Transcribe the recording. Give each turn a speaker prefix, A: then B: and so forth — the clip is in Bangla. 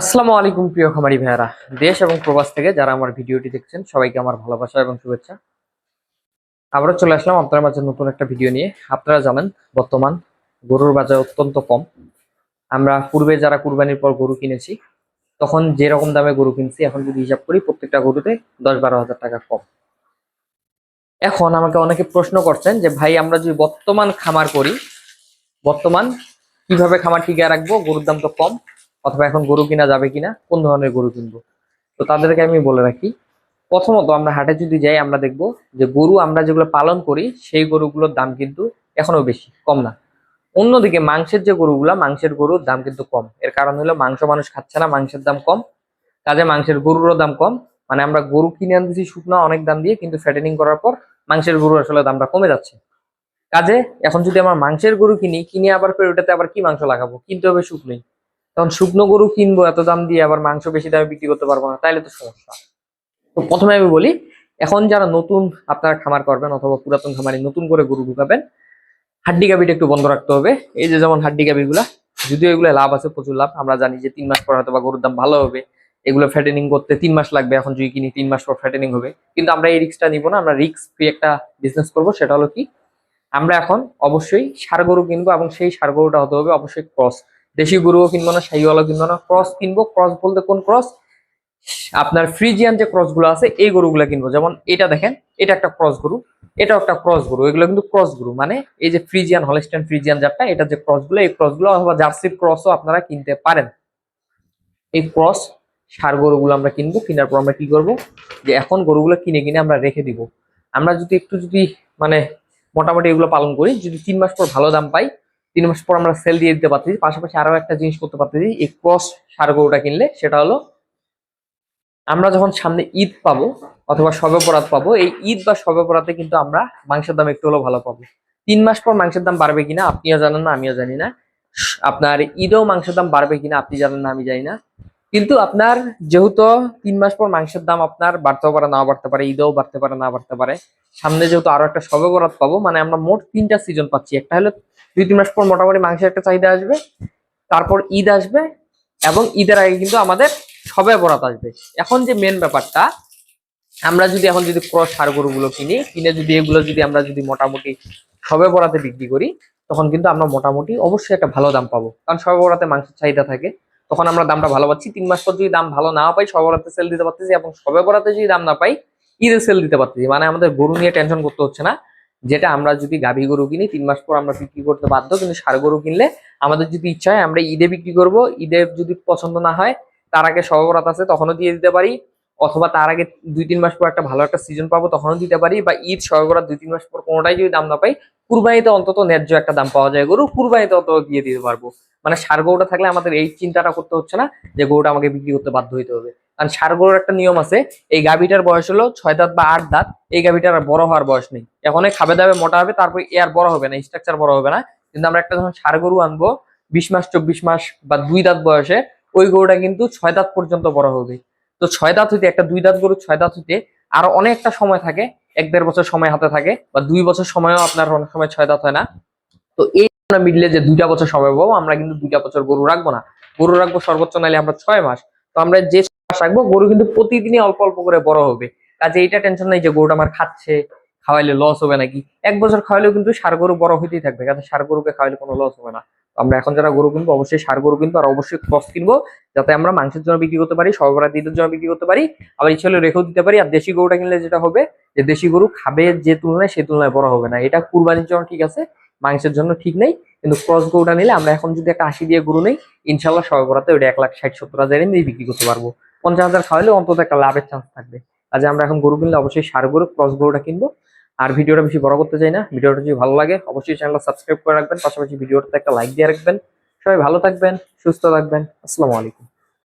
A: আসসালামু আলাইকুম, প্রিয় খামারি ভাইয়ারা। দেশ এবং প্রবাস থেকে যারা আমার ভিডিওটি দেখছেন, সবাইকে আমার ভালোবাসা এবং শুভেচ্ছা। আবারও চলে আসলাম আপনার মাঝে নতুন একটা ভিডিও নিয়ে। আপনারা জানেন, বর্তমান গরুর বাজার অত্যন্ত কম। আমরা পূর্বে যারা কুরবানির পর গরু কিনেছি, তখন যেরকম দামে গরু কিনছি, এখন যদি হিসাব করি, প্রত্যেকটা গরুতে দশ বারো হাজার টাকা কম। এখন আমাকে অনেকে প্রশ্ন করছেন যে, ভাই, আমরা যদি বর্তমান খামার করি, বর্তমান কীভাবে খামার টিকে রাখব? গরুর দাম তো কম। অথবা এখন গরু কিনা যাবে কিনা, কোন ধরনের গরু কিনবো? তো তাদেরকে আমি বলে রাখি, প্রথমত আমরা হাটে যদি যাই, আমরা দেখব যে গরু আমরা যেগুলো পালন করি, সেই গরুগুলোর দাম কিন্তু এখনও বেশি, কম না। অন্যদিকে মাংসের যে গরুগুলা, মাংসের গরুর দাম কিন্তু কম। এর কারণ হলো মাংস মানুষ খাচ্ছে না, মাংসের দাম কম। কাজে মাংসের গরুরও দাম কম। মানে আমরা গরু কিনে আনতেছি শুকনো অনেক দাম দিয়ে, কিন্তু ফ্যাটেনিং করার পর মাংসের গরু আসলে দামটা কমে যাচ্ছে। কাজে এখন যদি আমার মাংসের গরু কিনি, কিনে আবার ফের ওটাতে আবার কি মাংস লাগাবো? কিনতে হবে শুকনোই। তখন শুকনো গরু কিনবো, এত দাম দিয়ে আবার মাংস বেশি দামে বিক্রি করতে পারব না, তাইলে তো সমস্যা। তো প্রথমে আমি বলি, এখন যারা নতুন আপনারা খামার করবেন অথবা পুরাতন খামারে নতুন করে গরু ঢুকাবেন, হাড্ডি গাবিটা একটু বন্ধ রাখতে হবে। এই যে যেমন হাড্ডি গাবিগুলা যদিও এগুলো লাভ আছে প্রচুর লাভ, আমরা জানি যে তিন মাস পর হয়তো বা গরুর দাম ভালো হবে। এগুলো ফ্যাটেনিং করতে তিন মাস লাগবে, এখন যদি কিনি, তিন মাস পর ফ্যাটেনিং হবে। কিন্তু আমরা এই রিক্সটা নিব না, আমরা রিক্স ফ্রি একটা বিজনেস করব, সেটা হলো কি, আমরা এখন অবশ্যই সার গরু কিনবো এবং সেই সার গরুটা হতে হবে অবশ্যই ক্রস দেশি গরুও কিনবো না শাহিওয়ালাও কিনবো না। ক্রস কিনবো ক্রস বলতে কোন ক্রস আপনার ফ্রিজিয়ান যে ক্রসগুলো আছে, এই গরুগুলো কিনবো। যেমন এটা দেখেন, এটা একটা ক্রস গরু, এটাও একটা ক্রস গরু, এগুলো কিন্তু ক্রস গরু। মানে এই যে ফ্রিজিয়ান হলস্টেন ফ্রিজিয়ান জাতটা, এটা যে ক্রসগুলো, এই ক্রসগুলো অথবা জার্সির ক্রসও আপনারা কিনতে পারেন। এই ক্রস সার গরুগুলো আমরা কিনবো, কেনার পর আমরা কি করব? যে এখন গরুগুলো কিনে কিনে আমরা রেখে দিব। আমরা যদি একটু যদি মানে মোটামুটি এগুলো পালন করি, যদি তিন মাস পর ভালো দাম পাই তিন মাস পর আমরা সেল দিয়ে দিতে পারতেছি। পাশাপাশি আরও একটা জিনিস করতে পারতেছি, এই ক্রস সার গরুটা কিনলে, সেটা হলো আমরা যখন সামনে ঈদ পাবো অথবা সবে পরাত পাবো, এই ঈদ বা সবে পরাতে কিন্তু আমরা মাংসের দাম একটু হলেও ভালো পাবো। তিন মাস পর মাংসের দাম বাড়বে কিনা আপনিও জানেন না, আমিও জানি না। আপনার ঈদেও মাংসের দাম বাড়বে কিনা আপনি জানেন না, আমি জানি না। কিন্তু আপনার যেহেতু তিন মাস পর মাংসের দাম আপনার বাড়তেও পারে না বাড়তে পারে, ঈদেও বাড়তে পারে, না বাড়তে পারে। সামনে যেহেতু আরও একটা সবে বরাত পাবো মানে আমরা মোট তিনটা সিজন পাচ্ছি। একটা হলো দুই, তিন মাস পর মোটামুটি মাংসের একটা চাহিদা আসবে, তারপর ঈদ আসবে, এবং ঈদের আগে কিন্তু আমাদের সবে বরাত আসবে। এখন যে মেন ব্যাপারটা, আমরা যদি এখন যদি ক্রস সার গরুগুলো কিনি, কিনে যদি এগুলো যদি আমরা যদি মোটামুটি সবে বরাতে বিক্রি করি, তখন কিন্তু আমরা মোটামুটি অবশ্যই একটা ভালো দাম পাবো। কারণ সবে বরাতে মাংসের চাহিদা থাকে। তখন আমরা দামটা ভালো পাচ্ছি। তিন মাস পর যদি দাম ভালো না পাই, সবে সেল দিতে পারতেছি এবং সবে বরাতে যদি দাম না পাই, ঈদে সেল দিতে পারতেছি। মানে আমাদের গরু নিয়ে টেনশন করতে হচ্ছে না। যেটা আমরা যদি গাভী গরু কিনি, তিন মাস পর আমরা বিক্রি করতে বাধ্য, কিন্তু সার গরু কিনলে আমাদের যদি ইচ্ছা হয়, আমরা ঈদে বিক্রি করব। ঈদে যদি পছন্দ না হয়, তার আগে সবরাত আছে, তখনও দিয়ে দিতে পারি। অথবা তার আগে দুই, তিন মাস পর একটা ভালো একটা সিজন পাবো, তখনও দিতে পারি। বা ঈদ সবরাত দুই, তিন মাস পর কোনোটাই যদি দাম না পাই কুরবানিতে অন্তত ন্যায্য একটা দাম পাওয়া যায়। গরু কুরবানিতে অন্তত দিয়ে দিতে পারব। মানে সার গরুটা থাকলে আমাদের এই চিন্তাটা করতে হচ্ছে না যে গরুটা আমাকে বিক্রি করতে বাধ্য হইতে হবে। কারণ সার গরুর একটা নিয়ম আছে, এই গাভীটার বয়স হলো ছয় দাঁত বা আট দাঁত, এই গাভীটার আর বড় হওয়ার বয়স নেই। এখন এই খাবে দাবে, মোটা হবে, তারপর এ আর বড় হবে না স্ট্রাকচার বড় হবে না। কিন্তু আমরা একটা যখন সার গরু আনব, বিশ মাস, চব্বিশ মাস বা দুই দাঁত বয়সে, ওই গরুটা কিন্তু ছয় দাঁত পর্যন্ত বড় হবে। তো ছয় দাঁত হইতে, একটা দুই দাঁত গরু ছয় দাঁত হইতে আরও অনেকটা সময় থাকে। এক দেড় বছর সময় হাতে থাকে বা দুই বছর সময়ও আপনার অনেক সময় ছয় দাঁত হয় না। তো এই আমরা মিডলে যে দুইটা বছর সময় পাবো, আমরা কিন্তু দুইটা বছর গরু রাখব না। গরু রাখব সর্বোচ্চ নাইলে আমরা ছয় মাস। তো আমরা যে মাস রাখব, গরু কিন্তু প্রতিদিনই অল্প অল্প করে বড় হবে। কাজে এইটা টেনশন নাই যে গরুটা আমার খাচ্ছে, খাওয়াইলে লস হবে নাকি? এক বছর খাওয়াইলেও কিন্তু সার গরু বড় হইতেই থাকবে কাজে সার গরুকে খাওয়াইলে কোনো লস হবে না। আমরা এখন যারা গরু কিনবো, অবশ্যই সার গরু কিনবো আর অবশ্যই ক্রস কিনবো, যাতে আমরা মাংসের জন্য বিক্রি করতে পারি সর্বরাত ঈদের জন্য বিক্রি করতে পারি, আবার ইচ্ছে হলে রেখেও দিতে পারি। আর দেশি গরুটা কিনলে যেটা হবে যে দেশি গরু খাবে যে তুলনায় সে তুলনায় বড় হবে না। এটা কুরবানির জন্য ঠিক আছে, মাংসের জন্য ঠিক নেই, কিন্তু ক্রস গরুটা নিলে আমরা এখন যদি একটা আশি দিয়ে গরু নেই, ইনশাল্লাহ সবাই করাতে ওটা এক লাখ ষাট সত্তর হাজার এনে বিক্রি করতে পারব। পঞ্চাশ হাজার খাওয়ালে অন্তত একটা লাভের চান্স থাকবে। কাজে আমরা এখন গরু কিনলে অবশ্যই সার গরু ক্রস গরুটা কিনবো। আর ভিডিওটা বেশি বড় করতে চাই না, ভিডিওটা যদি ভালো লাগে অবশ্যই চ্যানেলটা সাবস্ক্রাইব করে রাখবেন, পাশাপাশি ভিডিওটাতে একটা লাইক দিয়ে রাখবেন। সবাই ভালো থাকবেন, সুস্থ থাকবেন। আসসালামু আলাইকুম।